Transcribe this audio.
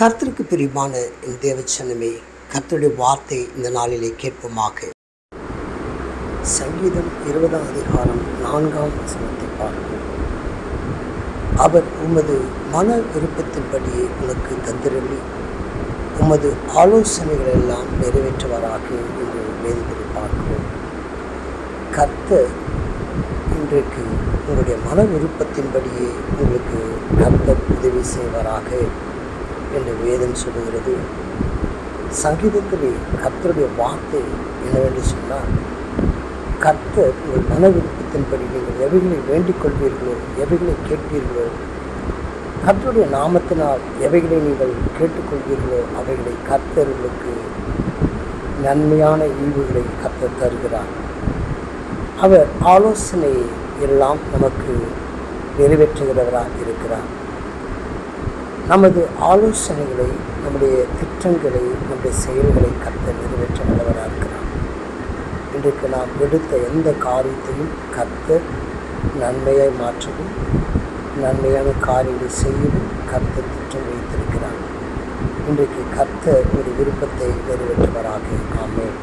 கர்த்தருக்கு பிரியமான என் தேவச்சனமே கர்த்தருடைய வார்த்தை இந்த நாளிலே கேட்போமாக. சங்கீதம் இருபதாம் அதிகாரம் நான்காம் வசனத்தை பார்ப்போம். அவர் உமது மன விருப்பத்தின்படியே உனக்கு தந்திரவி உமது ஆலோசனைகள் எல்லாம் நிறைவேற்றுவாராக என்று வேதத்தில் பார்க்கிறோம். கர்த்தர் இன்றைக்கு உங்களுடைய மன விருப்பத்தின்படியே உங்களுக்கு கர்த்தர் உதவி செய்வாராக. என்று வேதம் சொல்லுகிறது. சங்கீதத்திலே கர்த்தருடைய வார்த்தை என்னவென்று சொன்னால் கர்த்தர் உங்கள் மன விருப்பத்தின்படி நீங்கள் எவைகளை வேண்டிக் கொள்வீர்களோ எவைகளை கேட்பீர்களோ கர்த்தருடைய நாமத்தினால் எவைகளை நீங்கள் கேட்டுக்கொள்வீர்களோ அவைகளை கர்த்தர் உங்களுக்கு நன்மையான ஈவுகளை கர்த்தர் தருகிறார். அவர் ஆலோசனை எல்லாம் நமக்கு நிறைவேற்றுகிறவராக இருக்கிறார். நமது ஆலோசனைகளை நம்முடைய திட்டங்களை நம்முடைய செயல்களை கர்த்தர் நிறைவேற்ற வல்லவராக இருக்கிறார். இன்றைக்கு நாம் எடுத்த எந்த காரியத்தையும் கர்த்தர் நன்மையாய் மாற்றவும் நன்மையான காரியங்களை செய்யவும் கர்த்தர் திட்டம் வைத்திருக்கிறார். இன்றைக்கு கர்த்தர் ஒரு விருப்பத்தை நிறைவேற்றுவராக. ஆமேன்.